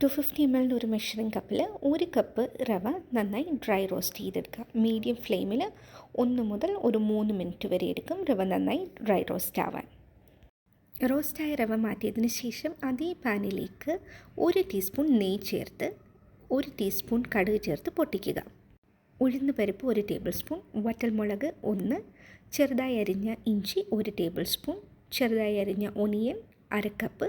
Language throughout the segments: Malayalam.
ടു ഫിഫ്റ്റി എം എല്ലിന്റെ ഒരു മെഷറിംഗ് കപ്പിൽ ഒരു കപ്പ് റവ നന്നായി ഡ്രൈ റോസ്റ്റ് ചെയ്തെടുക്കുക. മീഡിയം ഫ്ലെയിമിൽ ഒന്ന് മുതൽ ഒരു മൂന്ന് മിനിറ്റ് വരെ എടുക്കും റവ നന്നായി ഡ്രൈ റോസ്റ്റ് ആവാൻ. റോസ്റ്റായ റവ മാറ്റിയതിന് ശേഷം അതേ പാനിലേക്ക് ഒരു ടീസ്പൂൺ നെയ്യ് ചേർത്ത് ഒരു ടീസ്പൂൺ കടുക് ചേർത്ത് പൊട്ടിക്കുക. ഉഴുന്ന് പരിപ്പ് ഒരു ടേബിൾ സ്പൂൺ വറ്റൽമുളക് ഒന്ന് ചെറുതായി അരിഞ്ഞ ഇഞ്ചി ഒരു ടേബിൾ സ്പൂൺ ചെറുതായി അരിഞ്ഞ ഒനിയൻ അരക്കപ്പ്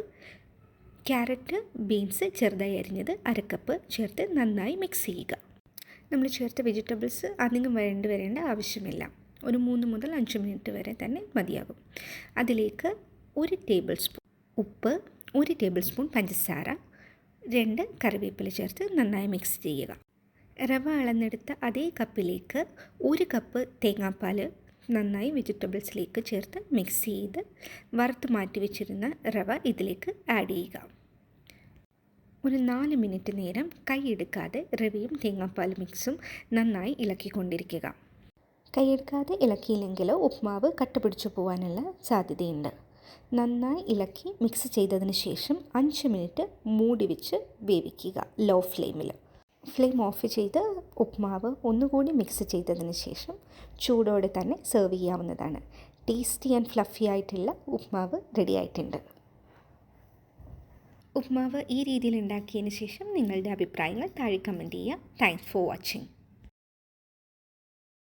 ക്യാരറ്റ് ബീൻസ് ചെറുതായി അരിഞ്ഞത് അരക്കപ്പ് ചേർത്ത് നന്നായി മിക്സ് ചെയ്യുക. നമ്മൾ ചേർത്ത വെജിറ്റബിൾസ് അധികം വരണ്ട് വരേണ്ട ആവശ്യമില്ല. ഒരു മൂന്ന് മുതൽ അഞ്ച് മിനിറ്റ് വരെ തന്നെ മതിയാകും. അതിലേക്ക് ഒരു ടേബിൾ സ്പൂൺ ഉപ്പ് ഒരു ടേബിൾ സ്പൂൺ പഞ്ചസാര രണ്ട് കറിവേപ്പില ചേർത്ത് നന്നായി മിക്സ് ചെയ്യുക. റവ അളന്നെടുത്ത അതേ കപ്പിലേക്ക് ഒരു കപ്പ് തേങ്ങാപ്പാൽ നന്നായി വെജിറ്റബിൾസിലേക്ക് ചേർത്ത് മിക്സ് ചെയ്ത് വറുത്ത് മാറ്റി വെച്ചിരുന്ന റവ ഇതിലേക്ക് ആഡ് ചെയ്യുക. ഒരു നാല് മിനിറ്റ് നേരം കൈയെടുക്കാതെ റവയും തേങ്ങാപ്പാൽ മിക്സും നന്നായി ഇളക്കിക്കൊണ്ടിരിക്കുക. കൈയെടുക്കാതെ ഇളക്കിയില്ലെങ്കിൽ ഉപ്മാവ് കട്ട പിടിച്ചു പോകാനുള്ള സാധ്യതയുണ്ട്. നന്നായി ഇളക്കി മിക്സ് ചെയ്തതിന് ശേഷം അഞ്ച് മിനിറ്റ് മൂടി വെച്ച് വേവിക്കുക ലോ ഫ്ലെയിമിൽ ഫ്ലെയിം ഓഫ് ചെയ്ത് ഉപ്മാവ് ഒന്നുകൂടി മിക്സ് ചെയ്തതിന് ശേഷം ചൂടോടെ തന്നെ സെർവ് ചെയ്യാവുന്നതാണ്. ടേസ്റ്റി ആൻഡ് ഫ്ലഫി ആയിട്ടുള്ള ഉപ്മാവ് റെഡി ആയിട്ടുണ്ട്. ഉപ്മാവ് ഈ രീതിയിൽ ഉണ്ടാക്കിയതിന് ശേഷം നിങ്ങളുടെ അഭിപ്രായങ്ങൾ താഴെ കമന്റ് ചെയ്യുക. Thanks for watching